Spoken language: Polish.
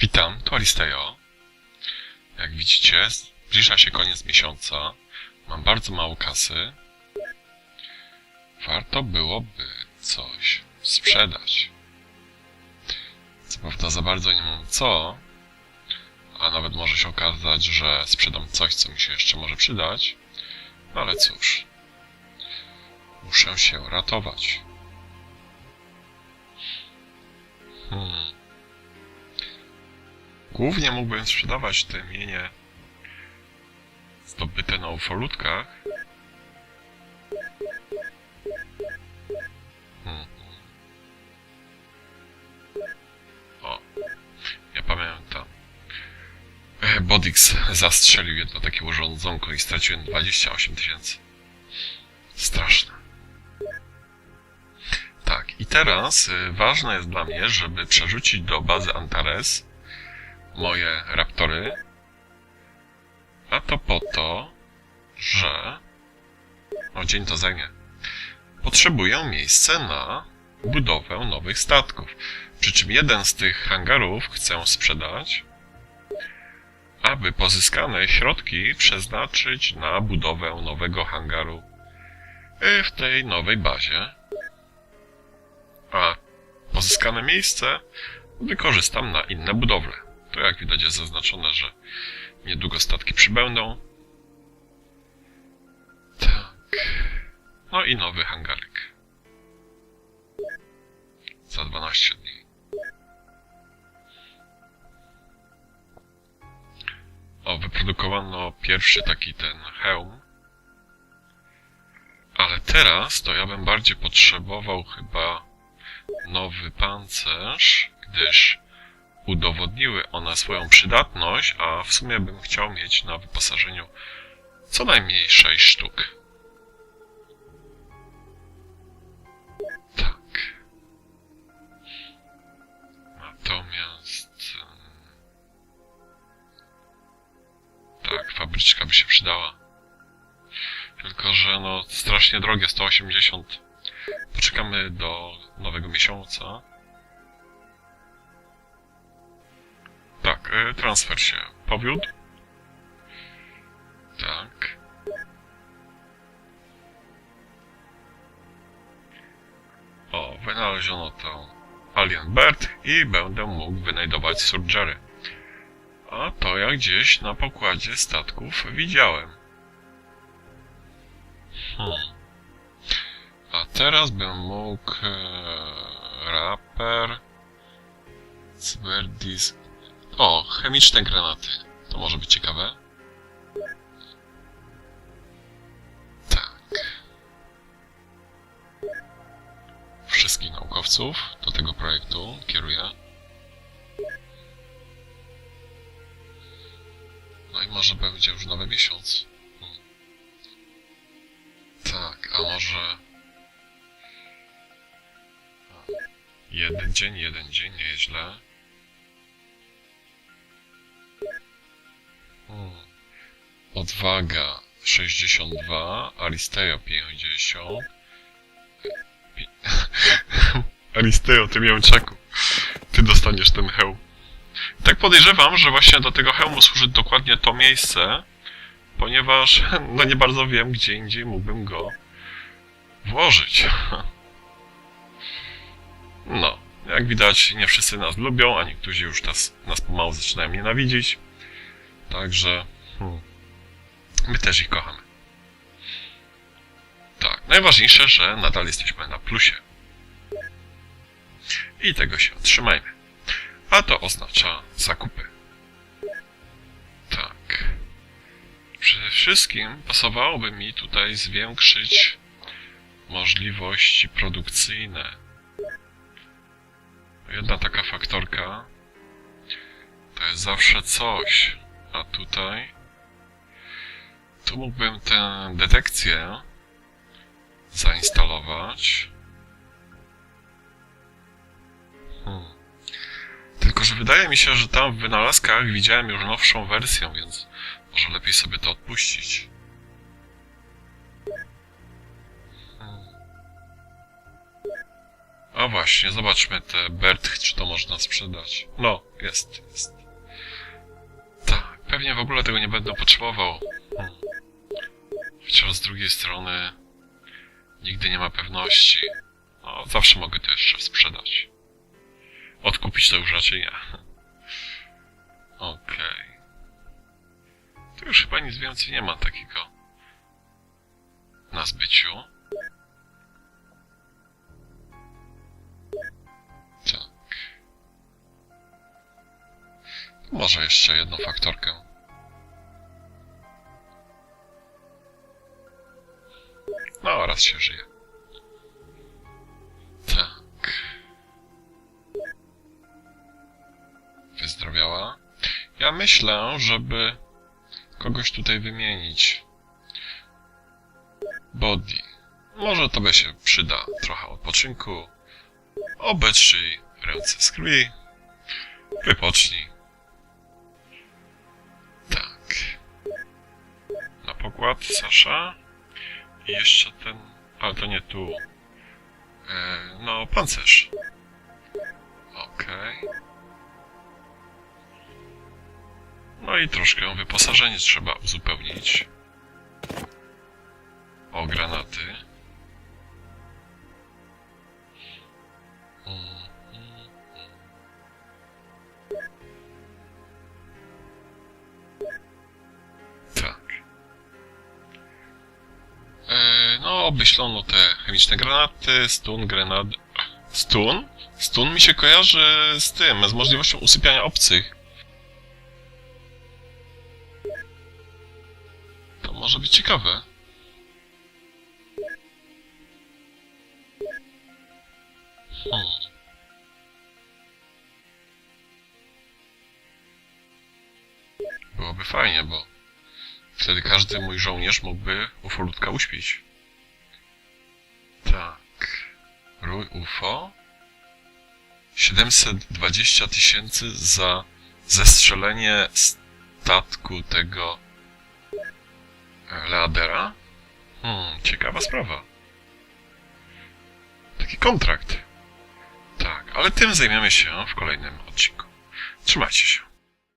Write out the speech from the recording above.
Witam, tu Aristeo. Jak widzicie, zbliża się koniec miesiąca. Mam bardzo mało kasy. Warto byłoby coś sprzedać. Co prawda za bardzo nie mam co, a nawet może się okazać, że sprzedam coś, co mi się jeszcze może przydać. No ale cóż, muszę się ratować. Hmm. Głównie mógłbym sprzedawać te mienie zdobyte na ufolutkach. Mhm. O, ja pamiętam. E, Bodix zastrzelił jedno takie urządzonko i straciłem 28 tysięcy. Straszne. Tak, i teraz y, ważne jest dla mnie, żeby przerzucić do bazy Antares moje raptory. A to po to, że... O, dzień to zajmie. Potrzebuję miejsce na budowę nowych statków. Przy czym jeden z tych hangarów chcę sprzedać, aby pozyskane środki przeznaczyć na budowę nowego hangaru y, w tej nowej bazie. A pozyskane miejsce wykorzystam na inne budowle. Tu jak widać jest zaznaczone, że niedługo statki przybędą. Tak. No i nowy hangarek. Za 12 dni. O, wyprodukowano pierwszy taki ten hełm. Ale teraz to ja bym bardziej potrzebował chyba nowy pancerz, gdyż udowodniły one swoją przydatność, a w sumie bym chciał mieć na wyposażeniu co najmniej 6 sztuk. Tak. Natomiast... Tak, fabryczka by się przydała. Tylko, że no strasznie drogie, 180. Poczekamy do nowego miesiąca. E, transfer się powiódł. Tak. O, wynaleziono tą Alien Bird i będę mógł wynajdować surgery. A to ja gdzieś na pokładzie statków widziałem. Hmm. A teraz bym mógł e, raper cyberdisk o, chemiczne granaty. To może być ciekawe. Tak. Wszystkich naukowców do tego projektu kieruję. No i może będzie już nowy miesiąc. Tak, a może... Jeden dzień, jeden dzień, nie Odwaga 62, Aristeo 50. Pi- Aristeo, ty mięczaku. Ty dostaniesz ten hełm. Tak podejrzewam, że właśnie do tego hełmu służy dokładnie to miejsce, ponieważ no nie bardzo wiem, gdzie indziej mógłbym go włożyć. No, jak widać, nie wszyscy nas lubią, a niektórzy już nas, nas pomału zaczynają nienawidzić. Także hmm, my też ich kochamy. Tak, najważniejsze, że nadal jesteśmy na plusie. I tego się otrzymajmy. A to oznacza zakupy. Tak. Przede wszystkim pasowałoby mi tutaj zwiększyć możliwości produkcyjne. Jedna taka faktorka to jest zawsze coś. A tutaj... Tu mógłbym tę detekcję zainstalować. Hmm. Tylko, że wydaje mi się, że tam w wynalazkach widziałem już nowszą wersję, więc może lepiej sobie to odpuścić. Hmm. A właśnie, zobaczmy te Bertch, czy to można sprzedać. No, jest, jest. Tak, pewnie w ogóle tego nie będę potrzebował. Chociaż z drugiej strony nigdy nie ma pewności. No, zawsze mogę to jeszcze sprzedać. Odkupić to już raczej. Okej. Tu już chyba nic więcej nie ma takiego na zbyciu. Tak. Może jeszcze jedną faktorkę. No, raz się żyje. Tak. Wyzdrowiała. Ja myślę, żeby kogoś tutaj wymienić. Body. Może to by się przyda trochę odpoczynku. Obetrzyj ręce z krwi. Wypocznij. Tak. Na pokład, Sasza. I jeszcze ten... Ale to nie tu. E, no, pancerz. Okej. No i troszkę wyposażenie trzeba uzupełnić. O granaty. E, no, obmyślono te chemiczne granaty, stun, grenad... Stun? Stun mi się kojarzy z tym, z możliwością usypiania obcych. To może być ciekawe. Hmm. Byłoby fajnie, bo wtedy każdy mój żołnierz mógłby ufolutka uśpić. Tak. Rój UFO. 720 tysięcy za zestrzelenie statku tego e, Leadera? Hmm, ciekawa sprawa. Taki kontrakt. Tak, ale tym zajmiemy się w kolejnym odcinku. Trzymajcie się.